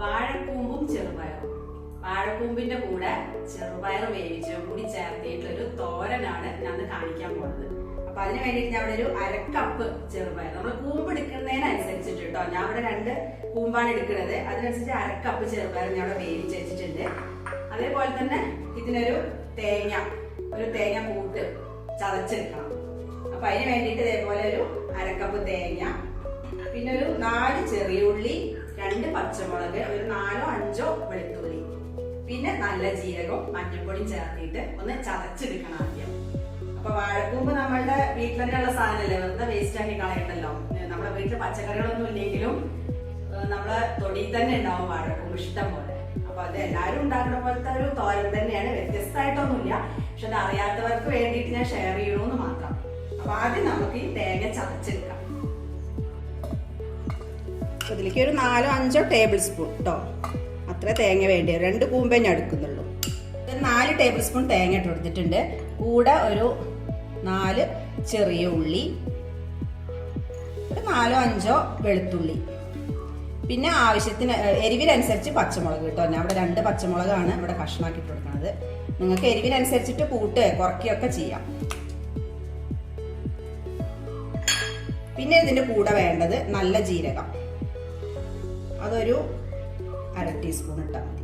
വാഴക്കൂമ്പും ചെറുപയറും. വാഴക്കൂമ്പിന്റെ കൂടെ ചെറുപയർ വേവിച്ചതും കൂടി ചേർത്തിട്ടൊരു തോരനാണ് ഞാൻ കാണിക്കാൻ പോകുന്നത് അപ്പൊ അതിന് വേണ്ടിയിട്ട് ഞാൻ ഇവിടെ ഒരു അര കപ്പ് ചെറുപയർ നമ്മൾ കൂമ്പ് എടുക്കുന്നതിനനുസരിച്ചിട്ട് കേട്ടോ ഞാൻ ഇവിടെ രണ്ട് കൂമ്പാണ് എടുക്കുന്നത്. അതിനനുസരിച്ച് അര കപ്പ് ചെറുപയർ ഞാൻ ഇവിടെ വേവിച്ച് വെച്ചിട്ടുണ്ട്. അതേപോലെ തന്നെ ഇതിനൊരു തേങ്ങ ഒരു തേങ്ങ കൂട്ട് ചതച്ചെടുക്കണം. അപ്പൊ അതിന് വേണ്ടിയിട്ട് ഇതേപോലെ ഒരു അരക്കപ്പ് തേങ്ങ പിന്നെ ഒരു നാല് ചെറിയ ഉള്ളി രണ്ട് പച്ചമുളക് ഒരു നാലോ അഞ്ചോ വെളുത്തുള്ളി. പിന്നെ നല്ല ജീരകവും മഞ്ഞൾപ്പൊടിയും ചേർത്തിട്ട് ഒന്ന് ചതച്ചെടുക്കണം ആദ്യം. അപ്പൊ വാഴക്കൂമ്പ് നമ്മളുടെ വീട്ടിൽ തന്നെയുള്ള സാധനമല്ലേ? വെറുതെ വേസ്റ്റ് ആക്കി കളയണ്ടല്ലോ. നമ്മുടെ വീട്ടിൽ പച്ചക്കറികളൊന്നും ഇല്ലെങ്കിലും നമ്മളെ തൊടിയിൽ തന്നെ ഉണ്ടാവും വാഴക്കൂമ്പ് ഇഷ്ടം പോലെ. അപ്പൊ അത് എല്ലാവരും ഉണ്ടാക്കുന്ന പോലത്തെ ഒരു തോരൻ തന്നെയാണ്. വ്യത്യസ്തമായിട്ടൊന്നുമില്ല. പക്ഷെ അത് അറിയാത്തവർക്ക് വേണ്ടിയിട്ട് ഞാൻ ഷെയർ ചെയ്യണമെന്ന് മാത്രം. അപ്പൊ ആദ്യം നമുക്ക് ഈ തേങ്ങ ചതച്ചെടുക്കാം. അതിലേക്ക് ഒരു നാലോ അഞ്ചോ ടേബിൾ സ്പൂൺ കേട്ടോ അത്ര തേങ്ങ വേണ്ടി? രണ്ട് കൂമ്പേ ഞാൻ എടുക്കുന്നുള്ളൂ. നാല് ടേബിൾ സ്പൂൺ തേങ്ങ ഇട്ട് കൊടുത്തിട്ടുണ്ട്. കൂടെ ഒരു നാല് ചെറിയ ഉള്ളി നാലോ അഞ്ചോ വെളുത്തുള്ളി. പിന്നെ ആവശ്യത്തിന് എരിവിനനുസരിച്ച് പച്ചമുളക് കേട്ടോ ഞാൻ അവിടെ രണ്ട് പച്ചമുളകാണ് ഇവിടെ കഷ്ണമാക്കി കൊടുക്കുന്നത്. നിങ്ങൾക്ക് എരിവിനനുസരിച്ചിട്ട് കൂട്ട് കുറയ്ക്കുകയൊക്കെ ചെയ്യാം. പിന്നെ ഇതിന്റെ കൂടെ വേണ്ടത് നല്ല ജീരകം. അതൊരു അര ടീസ്പൂൺ ഇട്ടാൽ മതി.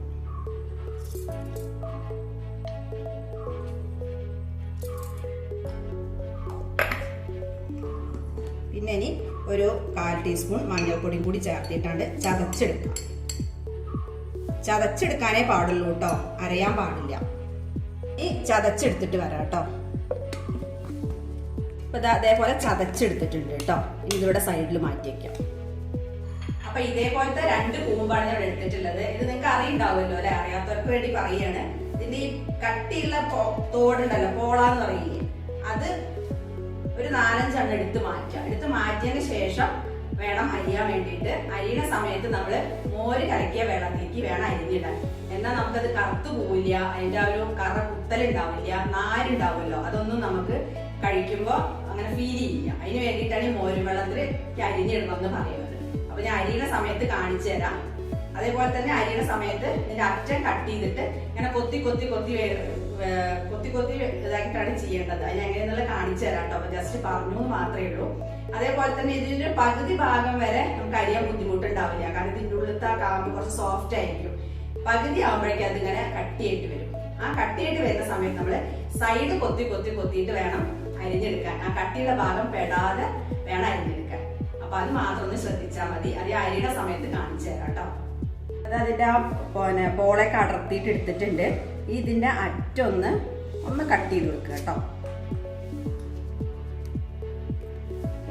ഇനി ഒരു കാൽ ടീസ്പൂൺ മഞ്ഞൾപ്പൊടിയും കൂടി ചേർത്തിട്ടാണ് ചതച്ചെടുക്കുക. ചതച്ചെടുക്കാനേ പാടുള്ളൂ കേട്ടോ. അരയാൻ പാടില്ല. ഈ ചതച്ചെടുത്തിട്ട് വരാം കേട്ടോ. ഇപ്പൊ അതേപോലെ ചതച്ചെടുത്തിട്ടുണ്ട് കേട്ടോ. ഇനി ഇതിവിടെ സൈഡിൽ മാറ്റി വെക്കാം. അപ്പൊ ഇതേപോലത്തെ രണ്ട് കൂമ്പാണ് ഞാൻ എടുത്തിട്ടുള്ളത്. ഇത് നിങ്ങൾക്ക് അറിയണ്ടാവുമല്ലോ അല്ലെ? അറിയാത്തവർക്ക് വേണ്ടി പറയാണ്. ഇതിന്റെ ഈ കട്ടിയുള്ള തോടുണ്ടല്ലോ പോളാന്ന് പറയില്ലേ? അത് ഒരു നാലഞ്ചെണ്ണം എടുത്ത് മാറ്റുക. എടുത്ത് മാറ്റിയതിന് ശേഷം വേണം അരിയാൻ വേണ്ടിയിട്ട്. അരിയുന്ന സമയത്ത് നമ്മൾ മോര് കലക്കിയ വെള്ളത്തേക്ക് വേണം അരിഞ്ഞിടാൻ. എന്നാൽ നമുക്കത് കറുത്തു പോവില്ല. അതിന്റെ ഒരു കറ കുത്തലുണ്ടാവില്ല നാരുണ്ടാവുമല്ലോ. അതൊന്നും നമുക്ക് കഴിക്കുമ്പോൾ അങ്ങനെ ഫീൽ ചെയ്യില്ല. അതിന് വേണ്ടിയിട്ടാണ് ഈ മോര് വെള്ളത്തിൽ അരിഞ്ഞിടണമെന്ന് പറയുന്നത്. അപ്പൊ ഞാൻ അരിയുടെ സമയത്ത് കാണിച്ചു തരാം. അതേപോലെ തന്നെ അരിയുടെ സമയത്ത് എന്റെ അറ്റം കട്ട് ചെയ്തിട്ട് ഇങ്ങനെ കൊത്തി കൊത്തി കൊത്തി വേ- വേ- കൊത്തി കൊത്തി ഇതാക്കിയിട്ടാണ് ചെയ്യേണ്ടത്. അതിന് എങ്ങനെയെന്നുള്ള കാണിച്ചു തരാം കേട്ടോ. അപ്പൊ ജസ്റ്റ് പറഞ്ഞു മാത്രമേ ഉള്ളൂ. അതേപോലെ തന്നെ ഇതിന്റെ പകുതി ഭാഗം വരെ നമുക്ക് അരിയാൻ ബുദ്ധിമുട്ടുണ്ടാവില്ല. കാരണം ഇതിന്റെ ഉള്ളിലത്തെ കാമ്പ് കുറച്ച് സോഫ്റ്റ് ആയിരിക്കും. പകുതി ആകുമ്പോഴേക്കും അതിങ്ങനെ കട്ടിയായിട്ട് വരും. ആ കട്ടിയായിട്ട് വരുന്ന സമയത്ത് നമ്മൾ സൈഡ് കൊത്തി കൊത്തി കൊത്തിയിട്ട് വേണം അരിഞ്ഞെടുക്കാൻ. ആ കട്ടിയുള്ള ഭാഗം പെടാതെ വേണം അരിഞ്ഞെടുക്കാൻ. അപ്പൊ അത് മാത്രം ഒന്ന് ശ്രദ്ധിച്ചാൽ മതി. അത് അരിയുടെ സമയത്ത് കാണിച്ചു തരാം കേട്ടോ. അത് അതിന്റെ ആ പിന്നെ പോളൊക്കെ അടർത്തിയിട്ട് എടുത്തിട്ടുണ്ട്. ഇതിന്റെ അറ്റൊന്ന് ഒന്ന് കട്ട് ചെയ്ത് കൊടുക്കുക കേട്ടോ.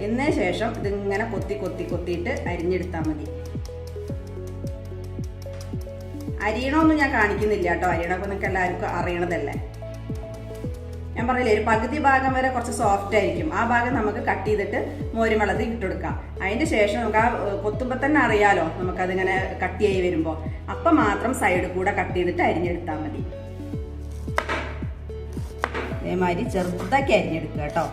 എന്നതിന് ശേഷം ഇതിങ്ങനെ കൊത്തി കൊത്തി കൊത്തിയിട്ട് അരിഞ്ഞെടുത്താൽ മതി. അരിയണമൊന്നും ഞാൻ കാണിക്കുന്നില്ല കേട്ടോ. അരിയണമൊക്കെ നിങ്ങൾക്ക് എല്ലാവർക്കും അറിയണതല്ലേ? ഞാൻ പറഞ്ഞില്ലേ ഒരു പകുതി ഭാഗം വരെ കുറച്ച് സോഫ്റ്റ് ആയിരിക്കും. ആ ഭാഗം നമുക്ക് കട്ട് ചെയ്തിട്ട് മോരുമുളക് ഇട്ടുകൊടുക്കാം അതിന്റെ ശേഷം നമുക്ക് ആ കൊത്തുമ്പോൾ തന്നെ അറിയാലോ നമുക്കതിങ്ങനെ കട്ട് ചെയ്ത് വരുമ്പോൾ അപ്പം മാത്രം സൈഡ് കൂടെ കട്ട് ചെയ്തിട്ട് അരിഞ്ഞെടുത്താൽ മതി. അതേമാതിരി ചെറുതാക്കി അരിഞ്ഞെടുക്കുക കേട്ടോ.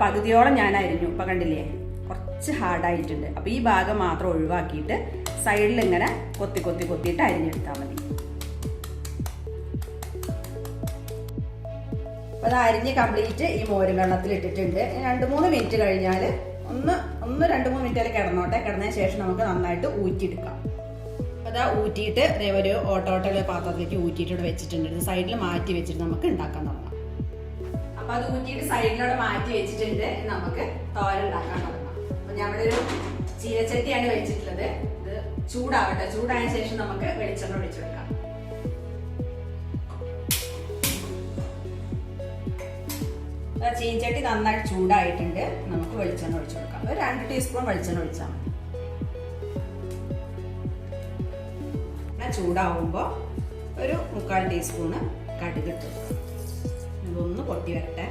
പകുതിയോളം ഞാൻ അരിഞ്ഞു. ഇപ്പൊ കണ്ടില്ലേ? കുറച്ച് ഹാർഡായിട്ടുണ്ട്. അപ്പോൾ ഈ ഭാഗം മാത്രം ഒഴിവാക്കിയിട്ട് സൈഡിൽ ഇങ്ങനെ കൊത്തി കൊത്തി കൊത്തിയിട്ട് അരിഞ്ഞെടുത്താൽ മതി. അപ്പോൾ അത് അരിഞ്ഞ് കംപ്ലീറ്റ് ഈ മോരും വെള്ളത്തിൽ ഇട്ടിട്ടുണ്ട് രണ്ട് മൂന്ന് മിനിറ്റ് കഴിഞ്ഞാൽ ഒന്ന് ഒന്ന് രണ്ട് മൂന്ന് മിനിറ്റ് കിടന്നോട്ടെ. കിടന്നതിന് ശേഷം നമുക്ക് നന്നായിട്ട് ഊറ്റിയെടുക്കാം. അപ്പൊ അതാ ഊറ്റിയിട്ട് ഒരു ഓട്ടോട്ടൊരു പാത്രത്തിലേക്ക് ഊറ്റിയിട്ട് ഇവിടെ വെച്ചിട്ടുണ്ട്. സൈഡിൽ മാറ്റി വെച്ചിട്ട് നമുക്ക് ഉണ്ടാക്കാൻ തുടങ്ങാം. അപ്പം അത് ഊറ്റിയിട്ട് സൈഡിലൂടെ മാറ്റി വെച്ചിട്ടുണ്ട്. നമുക്ക് തോരൻ ഉണ്ടാക്കാൻ തുടങ്ങാം. ഞാൻ ഒരു ചീരച്ചട്ടിയാണ് വെച്ചിട്ടുള്ളത്. ഇത് ചൂടാവട്ടെ. ചൂടായ ശേഷം നമുക്ക് വെളിച്ചെണ്ണ ഒഴിച്ചെടുക്കാം ആ ചീനച്ചട്ടി നന്നായിട്ട് ചൂടായിട്ടുണ്ട്. നമുക്ക് വെളിച്ചെണ്ണ ഒഴിച്ചു കൊടുക്കാം. ഒരു രണ്ട് ടീസ്പൂൺ വെളിച്ചെണ്ണ ഒഴിച്ചാൽ മതി. ചൂടാവുമ്പോ ഒരു മുക്കാൽ ടീസ്പൂണ് കടുക് ഇട്ട് കൊടുക്കാം. ഇതൊന്ന് പൊട്ടി വരട്ടെ.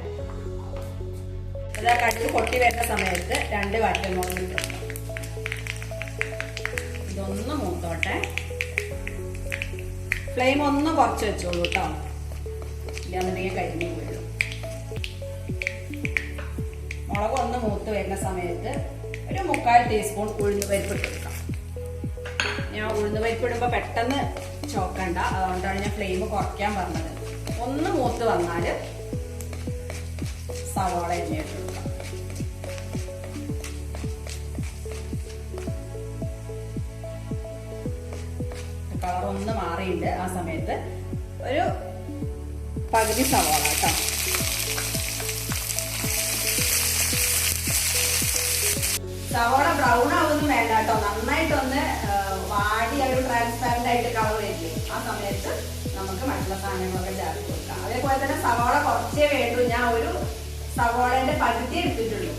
ഇതാ കടുക് പൊട്ടി വരുന്ന സമയത്ത് രണ്ട് വറ്റമുളക് ഇതൊന്ന് മൂത്തോട്ടെ. ഫ്ലെയിം ഒന്ന് കുറച്ച് വെച്ചോളൂ കേട്ടോ ഇല്ലാന്നുണ്ടെങ്കിൽ കരിഞ്ഞു വീഴും മുളക് ഒന്ന് മൂത്ത് വരുന്ന സമയത്ത് ഒരു മുക്കാൽ ടീസ്പൂൺ ഉഴുന്ന് പരിപ്പ് എടുക്കാം ഞാൻ ഉഴുന്ന് പരിപ്പ് ഇടുമ്പോൾ പെട്ടെന്ന് ചോക്കണ്ട. അതുകൊണ്ടാണ് ഞാൻ ഫ്ലെയിം കുറയ്ക്കാൻ പറഞ്ഞത്. ഒന്ന് മൂത്ത് വന്നാൽ സവാള കൊടുക്കാം കളർ ഒന്ന് മാറിയിട്ടുണ്ട് ആ സമയത്ത് ഒരു പകുതി സവാള കേട്ടോ. സവാള ബ്രൗൺ ആവുന്നു വേണ്ട കേട്ടോ. നന്നായിട്ടൊന്ന് വാടി ഒരു ട്രാൻസ്പാരന്റ് ആയിട്ട് കളർ വരില്ലേ? ആ സമയത്ത് നമുക്ക് മറ്റുള്ള സാധനങ്ങളൊക്കെ ചേർത്ത് കൊടുക്കാം. അതേപോലെ തന്നെ സവാള കുറച്ചേ വേണ്ടു. ഞാൻ ഒരു സവാളന്റെ പകുതി എടുത്തിട്ടുള്ളൂ.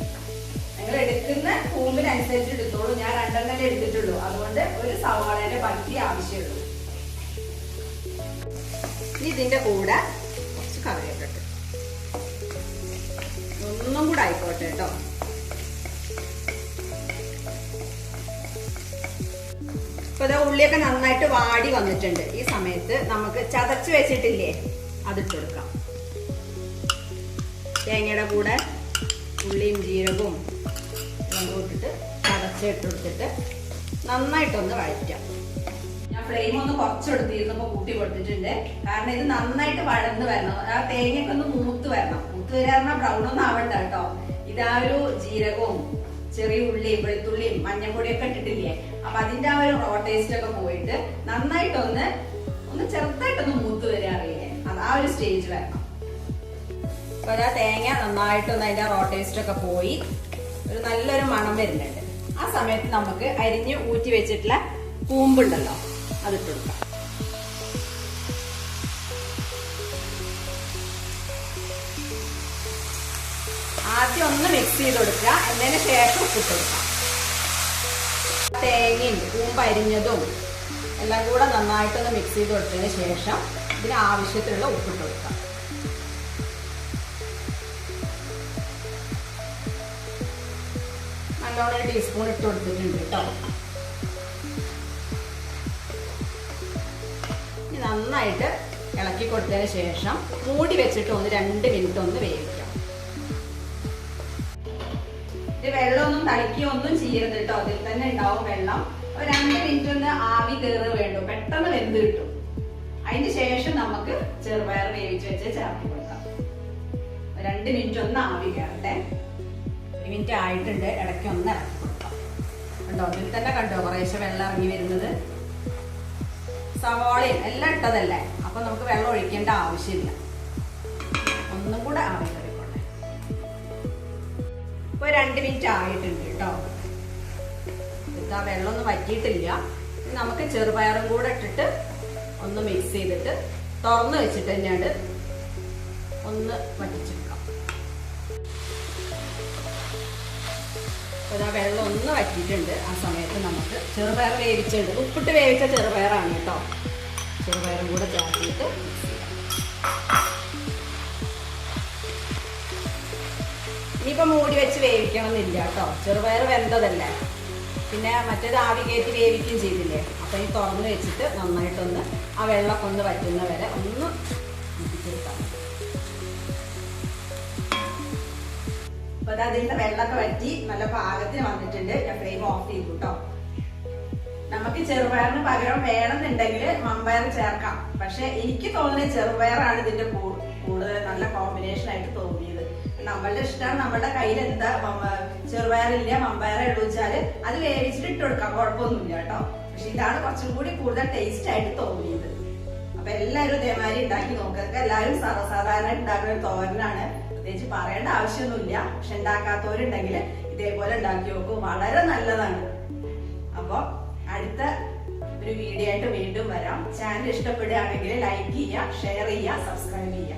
നിങ്ങൾ എടുക്കുന്ന കൂമ്പിനനുസരിച്ച് എടുത്തോളൂ. ഞാൻ രണ്ടെണ്ണം എടുത്തിട്ടുള്ളൂ. അതുകൊണ്ട് ഒരു സവാളന്റെ പകുതി ആവശ്യമുള്ളൂ. ഇനി ഇതിന്റെ കൂടെ കുറച്ച് കറിവേപ്പില ഇട്ടു. ഒന്നും കൂടെ ആയിക്കോട്ടെ കേട്ടോ. അപ്പൊ ഇതാ ഉള്ളിയൊക്കെ നന്നായിട്ട് വാടി വന്നിട്ടുണ്ട്. ഈ സമയത്ത് നമുക്ക് ചതച്ച് വെച്ചിട്ടില്ലേ അതിട്ട് കൊടുക്കാം തേങ്ങയുടെ കൂടെ ഉള്ളിയും ജീരകവും ഇട്ടിട്ട് ചതച്ചിട്ട് കൊടുത്തിട്ട് നന്നായിട്ടൊന്ന് വഴറ്റാം. ഫ്ലെയിം ഒന്ന് കുറച്ചെടുത്തിരുന്നപ്പോ കൂട്ടി കൊടുത്തിട്ടുണ്ട്. കാരണം ഇത് നന്നായിട്ട് വഴന്ന് വരണം. ആ തേങ്ങയൊക്കെ ഒന്ന് മൂത്ത് വരണം. മൂത്ത് വരാറുന്ന ബ്രൗൺ ഒന്നും ആവണ്ട കേട്ടോ. ഇതാ ഒരു ജീരകവും ചെറിയ ഉള്ളിയും വെളുത്തുള്ളിയും മഞ്ഞപ്പൊടിയൊക്കെ ഇട്ടിട്ടില്ലേ? അപ്പൊ അതിന്റെ ആ ഒരു റോ ടേസ്റ്റ് ഒക്കെ പോയിട്ട് നന്നായിട്ടൊന്ന് ഒന്ന് ചെറുതായിട്ടൊന്ന് മൂത്ത് വരിക അറിയില്ലേ? അത് ആ ഒരു സ്റ്റേജ് വരണം. അപ്പൊ ആ തേങ്ങ നന്നായിട്ടൊന്ന് അതിന്റെ റോ ടേസ്റ്റ് ഒക്കെ പോയി. ഒരു നല്ലൊരു മണം വരുന്നുണ്ട്. ആ സമയത്ത് നമുക്ക് അരിഞ്ഞ് ഊറ്റി വെച്ചിട്ടുള്ള കൂമ്പുണ്ടല്ലോ. അതിട്ട് ആദ്യം ഒന്ന് മിക്സ് ചെയ്ത് കൊടുക്കുക എന്നതിന് ശേഷം ഉപ്പിട്ട് കൊടുക്കാം തേങ്ങയും കൂമ്പരിഞ്ഞതും എല്ലാം കൂടെ നന്നായിട്ടൊന്ന് മിക്സ് ചെയ്ത് കൊടുത്തതിന് ശേഷം ഇതിന് ആവശ്യത്തിനുള്ള ഉപ്പിട്ട് കൊടുക്കാം നല്ലോണം ഒരു ടീസ്പൂൺ ഇട്ട് കൊടുത്തിട്ടുണ്ട് കേട്ടോ. നന്നായിട്ട് ഇളക്കി കൊടുത്തതിന് ശേഷം മൂടി വെച്ചിട്ട് ഒന്ന് രണ്ട് മിനിറ്റ് ഒന്ന് വേവിക്കാം. ഇത് വെള്ളമൊന്നും തളിക്കുകയൊന്നും ചെയ്യരുത് കേട്ടോ. അതിൽ തന്നെ ഉണ്ടാവും വെള്ളം. ഒരു രണ്ട് മിനിറ്റ് ഒന്ന് ആവി കയറി വേണ്ടു. പെട്ടെന്ന് വെന്ത് കിട്ടും. അതിന് ശേഷം നമുക്ക് ചെറുപയർ വേവിച്ച് വെച്ച് ചേർത്ത് കൊടുക്കാം. രണ്ട് മിനിറ്റ് ഒന്ന് ആവി കയറട്ടെ ഒരു മിനിറ്റ് ആയിട്ടുണ്ട്. ഇടയ്ക്ക് ഒന്ന് ഇറക്കി കൊടുക്കാം. കണ്ടോ? അതിൽ തന്നെ കണ്ടോ? കുറേശ്ശെ വെള്ളം ഇറങ്ങി വരുന്നത്. സവാളയും എല്ലാം ഇട്ടതല്ലേ? അപ്പൊ നമുക്ക് വെള്ളം ഒഴിക്കേണ്ട ആവശ്യമില്ല. ഒന്നും കൂടെ ആവി ഇപ്പൊ രണ്ട് മിനിറ്റ് ആയിട്ടുണ്ട് കേട്ടോ. ഇതാ വെള്ളമൊന്നും വറ്റിയിട്ടില്ല. നമുക്ക് ചെറുപയറും കൂടെ ഇട്ടിട്ട് ഒന്ന് മിക്സ് ചെയ്തിട്ട് തുറന്ന് വെച്ചിട്ട് തന്നെയാണ് ഒന്ന് വറ്റിച്ചെടുക്കാം അപ്പോൾ ആ വെള്ളം ഒന്ന് വറ്റിയിട്ടുണ്ട്. ആ സമയത്ത് നമുക്ക് ചെറുപയർ വേവിച്ചിട്ടുണ്ട് ഉപ്പിട്ട് വേവിച്ച ചെറുപയറാണ് കേട്ടോ. ചെറുപയറും കൂടെ ചേർത്തിട്ട് ഇനിയിപ്പം മൂടി വെച്ച് വേവിക്കണമെന്നില്ല കേട്ടോ. ചെറുപയർ വെന്തതല്ലേ. പിന്നെ മറ്റേത് ആവി കയറ്റി വേവിക്കുകയും ചെയ്തില്ലേ. അപ്പം ഈ തുറന്ന് വെച്ചിട്ട് നന്നായിട്ടൊന്ന് ആ വെള്ളമൊക്കെ ഒന്ന് വറ്റുന്ന വരെ ഒന്ന് അപ്പൊ അത് അതിന്റെ വെള്ളമൊക്കെ വറ്റി നല്ല പാകത്തിന് വന്നിട്ടുണ്ട്. ഞാൻ ഫ്ലെയിം ഓഫ് ചെയ്തു കേട്ടോ നമുക്ക് ചെറുപയറിന് പകരം വേണമെന്നുണ്ടെങ്കിൽ മമ്പയർ ചേർക്കാം. പക്ഷെ എനിക്ക് തോന്നുന്നത് ചെറുപയറാണ് ഇതിന്റെ കൂടുതൽ നല്ല കോമ്പിനേഷൻ ആയിട്ട് തോന്നിയത്. നമ്മളുടെ ഇഷ്ടമാണ് നമ്മളുടെ കയ്യിൽ എന്താ ചെറുപയറില്ല മമ്പയറേ ഉള്ളൂ വെച്ചാൽ അത് വേവിച്ചിട്ട് ഇട്ട് കൊടുക്കാം. കുഴപ്പമൊന്നുമില്ല കേട്ടോ പക്ഷെ ഇതാണ് കുറച്ചും കൂടി കൂടുതൽ ടേസ്റ്റ് ആയിട്ട് തോന്നിയത്. അപ്പൊ എല്ലാവരും ഇതേമാതിരി ഉണ്ടാക്കി നോക്കുക എല്ലാവരും സർവസാധാരണ ഉണ്ടാക്കുന്ന ഒരു തോരനാണ്. പ്രത്യേകിച്ച് പറയേണ്ട ആവശ്യമൊന്നുമില്ല. പക്ഷെ ഉണ്ടാക്കാത്തവരുണ്ടെങ്കിൽ ഇതേപോലെ ഉണ്ടാക്കി നോക്കും. വളരെ നല്ലതാണ്. അപ്പോൾ അടുത്ത ഒരു വീഡിയോ ആയിട്ട് വീണ്ടും വരാം. ചാനൽ ഇഷ്ടപ്പെടുകയാണെങ്കിൽ ലൈക്ക് ചെയ്യുക ഷെയർ ചെയ്യുക സബ്സ്ക്രൈബ് ചെയ്യുക.